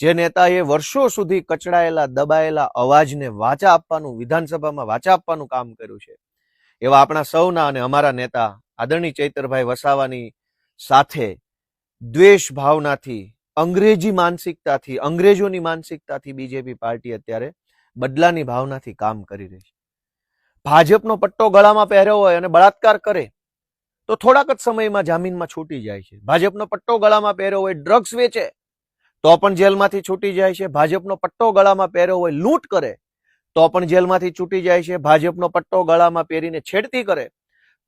જે નેતાએ વર્ષો સુધી કચડાયેલા, દબાયેલા અવાજને વાચા આપવાનું, વિધાનસભામાં વાચા આપવાનું કામ કર્યું છે. એવા આપણા સૌના અને અમારા નેતા આદરણીય ચૈતરભાઈ વસાવાની સાથે દ્વેષ ભાવનાથી અંગ્રેજી માનસિકતાથી, અંગ્રેજોની માનસિકતાથી બીજેપી પાર્ટી અત્યારે બદલાની ભાવનાથી કામ કરી રહી છે. ભાજપનો પટ્ટો ગળામાં પહેર્યો હોય અને બળાત્કાર કરે, તો થોડાક જ સમયમાં જામીનમાં છૂટી જાય છે. ભાજપનો પટ્ટો ગળામાં પહેર્યો હોય, ડ્રગ્સ વેચે તો પણ જેલમાંથી છૂટી જાય છે. ભાજપનો પટ્ટો ગળામાં પહેર્યો હોય, લૂંટ કરે, તો પણ જેલમાંથી છૂટી જાય છે. ભાજપનો પટ્ટો ગળામાં પહેરીને છેડતી કરે,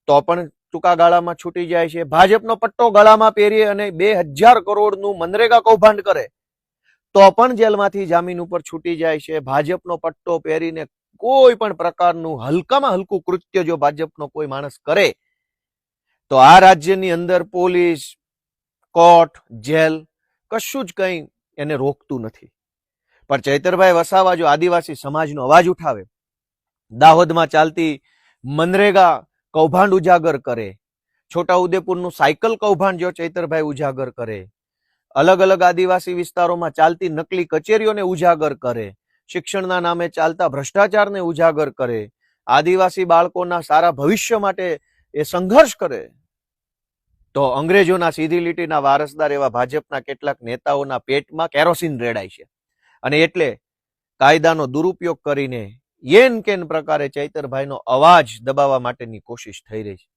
તો પણ ટૂંકા ગાળામાં છૂટી જાય છે. ભાજપનો પટ્ટો ગળામાં પહેરી અને બે હજાર કરોડનું મનરેગા કૌભાંડ કરે, તો પણ જેલમાંથી જામીન ઉપર છૂટી જાય છે. ભાજપનો પટ્ટો પહેરીને કોઈ પણ પ્રકારનું હલકામાં હલકું કૃત્ય જો ભાજપનો કોઈ માણસ કરે, તો આ રાજ્યની અંદર પોલીસ, કોર્ટ, જેલ કશું જ કંઈ એને રોકતું નથી. પણ ચૈતરભાઈ વસાવા જો આદિવાસી સમાજનો અવાજ ઉઠાવે, દાહોદમાં ચાલતી મનરેગા કૌભાંડ ઉજાગર કરે, છોટાઉદેપુરનું સાયકલ કૌભાંડ જો ચૈતરભાઈ ઉજાગર કરે અલગ અલગ આદિવાસી વિસ્તારોમાં ચાલતી નકલી કચેરીઓને ઉજાગર કરે, શિક્ષણના નામે ચાલતા ભ્રષ્ટાચારને ઉજાગર કરે, આદિવાસી બાળકોના સારા ભવિષ્ય માટે એ સંઘર્ષ કરે તો અંગ્રેજોના સીધી લીટીના વારસદાર એવા ભાજપના કેટલાક નેતાઓના પેટમાં કેરોસીન રેડાય છે. અને એટલે કાયદાનો દુરુપયોગ કરીને યેન કેન પ્રકારે ચૈતરભાઈનો અવાજ દબાવવા માટેની કોશિશ થઈ રહી છે.